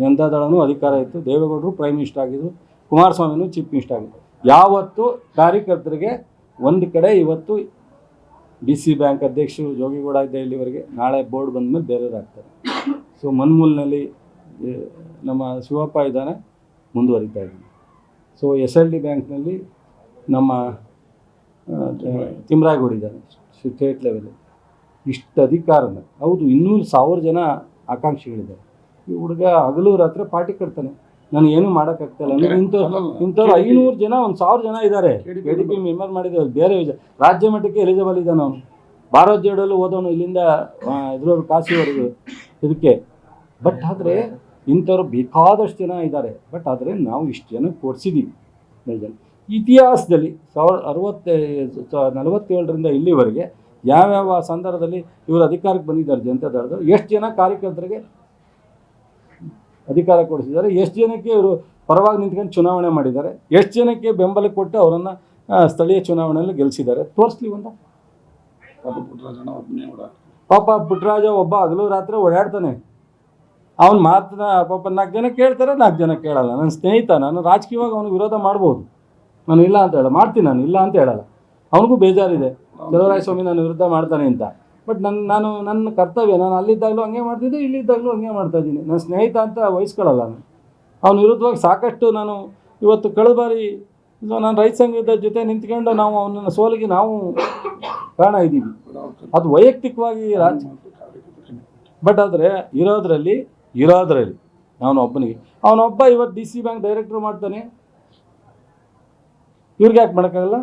ಜನತಾದಳನೂ ಅಧಿಕಾರ ಇತ್ತು. ದೇವೇಗೌಡರು ಪ್ರೈಮ್ ಮಿನಿಸ್ಟರ್ ಆಗಿದ್ದರು ಕುಮಾರಸ್ವಾಮಿನೂ ಚೀಫ್ ಮಿನಿಸ್ಟರ್ ಆಗಿದ್ದರು ಯಾವತ್ತು ಕಾರ್ಯಕರ್ತರಿಗೆ ಒಂದು ಕಡೆ ಇವತ್ತು ಡಿ ಸಿ ಬ್ಯಾಂಕ್ ಅಧ್ಯಕ್ಷರು ಜೋಗಿಗೌಡ ಇದ್ದ ಇಲ್ಲಿವರೆಗೆ ನಾಳೆ ಬೋರ್ಡ್ ಬಂದ ಮೇಲೆ ಆಗ್ತಾರೆ ಸೊ ಮನ್ಮೂಲ್ನಲ್ಲಿ ನಮ್ಮ ಶಿವಪ್ಪ ಇದ್ದಾನೆ, ಮುಂದುವರಿತಾ ಇದ್ದೀನಿ. ಸೊ ಎಸ್ ಎಲ್ ಡಿ ಬ್ಯಾಂಕ್ನಲ್ಲಿ ನಮ್ಮ ತಿಮ್ರಾಯಗೌಡ ಇದ್ದಾನೆ. ಸ್ಟೇಟ್ ಲೆವೆಲ್ ಇಷ್ಟು ಅಧಿಕಾರನ ಹೌದು, ಇನ್ನೂರು ಸಾವಿರ ಜನ ಆಕಾಂಕ್ಷಿಗಳಿದ್ದಾರೆ. ಈ ಹುಡುಗ ಹಗಲು ರಾತ್ರಿ ಪಾರ್ಟಿ ಕಟ್ತಾನೆ. ನಾನು ಏನು ಮಾಡೋಕ್ಕಾಗ್ತಿಲ್ಲ ಅಂದ್ರೆ ಇಂಥವ್ರು ಇಂಥವ್ರು ಐನೂರು ಜನ ಒಂದು ಸಾವಿರ ಜನ ಇದ್ದಾರೆ ಕೆ ಡಿ ಪಿ ಮೆಂಬರ್ ಮಾಡಿದ್ದಾರೆ ಬೇರೆ ವಿಷಯ. ರಾಜ್ಯ ಮಟ್ಟಕ್ಕೆ ಎಲಿಜಿಬಲ್ ಇದ್ದಾನೆ ಅವನು. ಭಾರತ್ ಜೋಡಲ್ಲೂ ಹೋದವನು ಇಲ್ಲಿಂದ ಇದ್ರವ್ರು ಕಾಸಿವರೆಗೂ ಇದಕ್ಕೆ. ಬಟ್ ಆದರೆ ಇಂಥವ್ರು ಬೇಕಾದಷ್ಟು ಜನ ಇದ್ದಾರೆ ಬಟ್ ಆದರೆ ನಾವು ಇಷ್ಟು ಜನ ಕೊಡ್ಸಿದ್ದೀವಿ ಜನ ಇತಿಹಾಸದಲ್ಲಿ ಸಾವಿರ ಅರವತ್ತ ನಲವತ್ತೇಳರಿಂದ ಇಲ್ಲಿವರೆಗೆ ಯಾವ್ಯಾವ ಸಂದರ್ಭದಲ್ಲಿ ಇವರು ಅಧಿಕಾರಕ್ಕೆ ಬಂದಿದ್ದಾರೆ ಜನತಾದಳದವರು ಎಷ್ಟು ಜನ ಕಾರ್ಯಕರ್ತರಿಗೆ ಅಧಿಕಾರ ಕೊಡಿಸಿದ್ದಾರೆ. ಎಷ್ಟು ಜನಕ್ಕೆ ಇವರು ಪರವಾಗಿ ನಿಂತ್ಕೊಂಡು ಚುನಾವಣೆ ಮಾಡಿದ್ದಾರೆ? ಎಷ್ಟು ಜನಕ್ಕೆ ಬೆಂಬಲ ಕೊಟ್ಟು ಅವರನ್ನು ಸ್ಥಳೀಯ ಚುನಾವಣೆಯಲ್ಲಿ ಗೆಲ್ಲಿಸಿದ್ದಾರೆ ತೋರಿಸ್ಲಿ ಒಂದ. ಪಾಪ ಪುಟ್ಟರಾಜ ಒಬ್ಬ ಹಗಲು ರಾತ್ರಿ ಓಡಾಡ್ತಾನೆ. ಅವನ ಮಾತನ್ನ ಪಾಪ ನಾಲ್ಕು ಜನ ಕೇಳ್ತಾರೆ, ನಾಲ್ಕು ಜನ ಕೇಳಲ್ಲ. ನನ್ನ ಸ್ನೇಹಿತ, ನಾನು ರಾಜಕೀಯವಾಗಿ ಅವನಿಗೆ ವಿರೋಧ ಮಾಡ್ಬೋದು. ನಾನು ಇಲ್ಲ ಅಂತ ಹೇಳ, ಮಾಡ್ತೀನಿ ನಾನು, ಇಲ್ಲ ಅಂತ ಹೇಳಲ್ಲ. ಅವನಿಗೂ ಬೇಜಾರಿದೆ. ಚಲವರಾಯ ಸ್ವಾಮಿ ನಾನು ವಿರುದ್ಧ ಮಾಡ್ತಾನೆ ಅಂತ. ಬಟ್ ನನ್ನ ನಾನು, ನನ್ನ ಕರ್ತವ್ಯ, ನಾನು ಅಲ್ಲಿದ್ದಾಗಲೂ ಹಂಗೆ ಮಾಡ್ತಿದ್ದೆ, ಇಲ್ಲಿದ್ದಾಗಲೂ ಹಂಗೆ ಮಾಡ್ತಾ ಇದ್ದೀನಿ. ನನ್ನ ಸ್ನೇಹಿತ ಅಂತ ವಹಿಸ್ಕೊಳ್ಳಲ್ಲ ನಾನು. ಅವನ ವಿರುದ್ಧವಾಗಿ ಸಾಕಷ್ಟು ನಾನು ಇವತ್ತು ಕಳೆದ ಬಾರಿ ನಾನು ರೈತ ಸಂಘದ ಜೊತೆ ನಿಂತ್ಕೊಂಡು ನಾವು ಅವನನ್ನ ಸೋಲಿಗೆ ನಾವು ಕಾರಣ ಇದ್ದೀವಿ. ಅದು ವೈಯಕ್ತಿಕವಾಗಿ ರಾಜ ಬಟ್ ಆದರೆ ಇರೋದ್ರಲ್ಲಿ ಇರೋದ್ರಲ್ಲಿ ಅವನೊಬ್ಬನಿಗೆ ಅವನೊಬ್ಬ ಇವತ್ತು ಡಿ ಸಿ ಬ್ಯಾಂಕ್ ಡೈರೆಕ್ಟ್ರು ಮಾಡ್ತಾನೆ. ಇವ್ರಿಗೆ ಯಾಕೆ ಮಾಡೋಕ್ಕಾಗಲ್ಲ?